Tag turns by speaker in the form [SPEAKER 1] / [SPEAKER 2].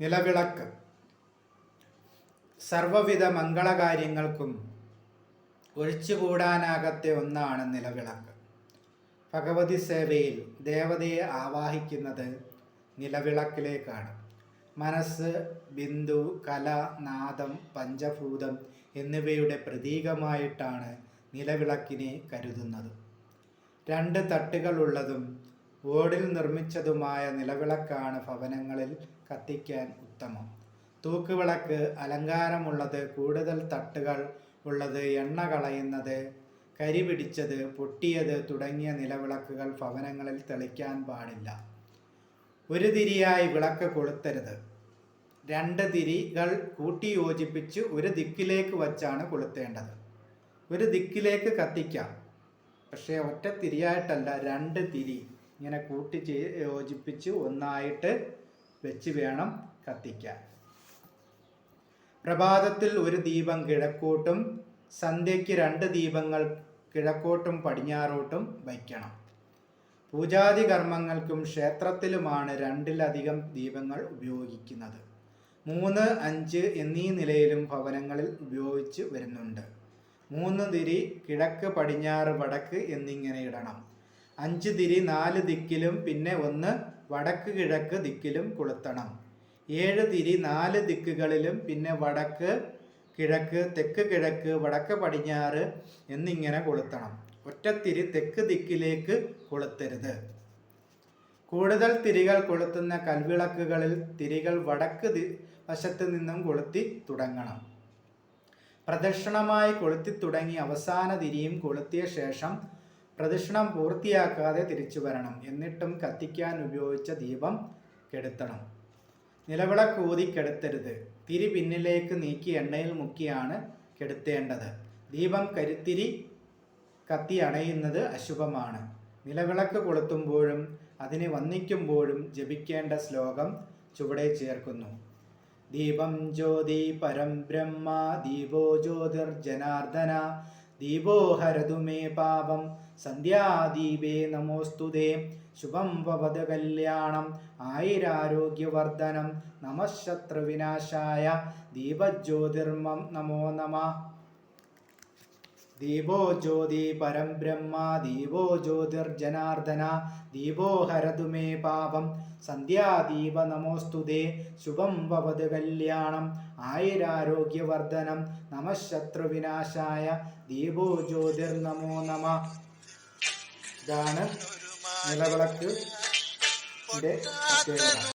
[SPEAKER 1] നിലവിളക്ക്. സർവവിധ മംഗളകാര്യങ്ങൾക്കും ഒഴിച്ചുകൂടാനാകത്തെ ഒന്നാണ് നിലവിളക്ക്. ഭഗവതി സേവയിൽ ദേവതയെ ആവാഹിക്കുന്നത് നിലവിളക്കിലേക്കാണ്. മനസ്സ് ബിന്ദു കല നാദം പഞ്ചഭൂതം എന്നിവയുടെ പ്രതീകമായിട്ടാണ് നിലവിളക്കിനെ കരുതുന്നത്. രണ്ട് തട്ടുകളുള്ളതും ഓടിൽ നിർമ്മിച്ചതുമായ നിലവിളക്കാണ് ഭവനങ്ങളിൽ കത്തിക്കാൻ ഉത്തമം. തൂക്കുവിളക്ക് അലങ്കാരമുള്ളത് കൂടുതൽ തട്ടുകൾ ഉള്ളത് എണ്ണ കളയുന്നത് കരി പിടിച്ചത് പൊട്ടിയത് തുടങ്ങിയ നിലവിളക്കുകൾ ഭവനങ്ങളിൽ തെളിക്കാൻ പാടില്ല. ഒരു തിരിയായി വിളക്ക് കൊളുത്തരുത്. രണ്ട് തിരികൾ കൂട്ടി യോജിപ്പിച്ച് ഒരു ദിക്കിലേക്ക് വച്ചാണ് കൊളുത്തേണ്ടത്. ഒരു ദിക്കിലേക്ക് കത്തിക്കാം. പക്ഷേ ഒറ്റ തിരിയായിട്ടല്ല രണ്ട് തിരി. ഇങ്ങനെ കൂട്ടി യോജിപ്പിച്ച് ഒന്നായിട്ട് വെച്ച് വേണം കത്തിക്കാൻ. പ്രഭാതത്തിൽ ഒരു ദീപം കിഴക്കോട്ടും സന്ധ്യയ്ക്ക് രണ്ട് ദീപങ്ങൾ കിഴക്കോട്ടും പടിഞ്ഞാറോട്ടും വയ്ക്കണം. പൂജാതി കർമ്മങ്ങൾക്കും ക്ഷേത്രത്തിലുമാണ് രണ്ടിലധികം ദീപങ്ങൾ ഉപയോഗിക്കുന്നത്. മൂന്ന് അഞ്ച് എന്നീ നിലയിലും ഭവനങ്ങളിൽ ഉപയോഗിച്ച് വരുന്നുണ്ട്. മൂന്ന് തിരി കിഴക്ക് പടിഞ്ഞാറ് വടക്ക് എന്നിങ്ങനെ ഇടണം. അഞ്ച് തിരി നാല് ദിക്കിലും പിന്നെ ഒന്ന് വടക്ക് കിഴക്ക് ദിക്കിലും കൊളുത്തണം. ഏഴ് തിരി നാല് ദിക്കുകളിലും പിന്നെ വടക്ക് കിഴക്ക് തെക്ക് കിഴക്ക് വടക്ക് പടിഞ്ഞാറ് എന്നിങ്ങനെ കൊളുത്തണം. ഒറ്റത്തിരി തെക്ക് ദിക്കിലേക്ക് കൊളുത്തരുത്. കൂടുതൽ തിരികൾ കൊളുത്തുന്ന കൽവിളക്കുകളിൽ തിരികൾ വടക്ക് വശത്ത് നിന്നും കൊളുത്തി തുടങ്ങണം. പ്രദക്ഷിണമായി കൊളുത്തി തുടങ്ങി അവസാന തിരിയും കൊളുത്തിയ ശേഷം പ്രദക്ഷിണം പൂർത്തിയാക്കാതെ തിരിച്ചു വരണം. എന്നിട്ടും കത്തിക്കാൻ ഉപയോഗിച്ച ദീപം കെടുത്തണം. നിലവിളക്ക് ഊതി കെടുത്തരുത്. തിരി പിന്നിലേക്ക് നീക്കി എണ്ണയിൽ മുക്കിയാണ് കെടുത്തേണ്ടത്. ദീപം കരുത്തിരി കത്തി അണയുന്നത് അശുഭമാണ്. നിലവിളക്ക് കൊളുത്തുമ്പോഴും അതിനെ വന്ദിക്കുമ്പോഴും ജപിക്കേണ്ട ശ്ലോകം ചുവടെ ചേർക്കുന്നു. ദീപം ജ്യോതി പരം ബ്രഹ്മ ദീപോ ജ്യോതിർ ജനാർദ്ദന ദീപോ മേ പാപം. സന്ധ്യാദീപേ നമോസ്തുതേ ശുഭം വവത് കല്യാണം. ആയിരാരോഗ്യവർദ്ധനം. നമഃശത്രുവിനാശായ. ദീപജ്യോതിർമം നമോ നമ. ദീപോ ജ്യോതി പരം ബ്രഹ്മ ദീപോ ജ്യോതിർജനാർദ്ദന ദീപോ ഹരതു മേ പാപം സന്ധ്യാദീപ നമോസ്തുതേ ശുഭം ഭവത് കല്യാണം ആയിരാരോഗ്യവർദ്ധനം നമശത്രുവിനാശായ ദീപോ ജ്യോതിർ നമോ നമ. ഇതാണ് നിലവിളക്ക്.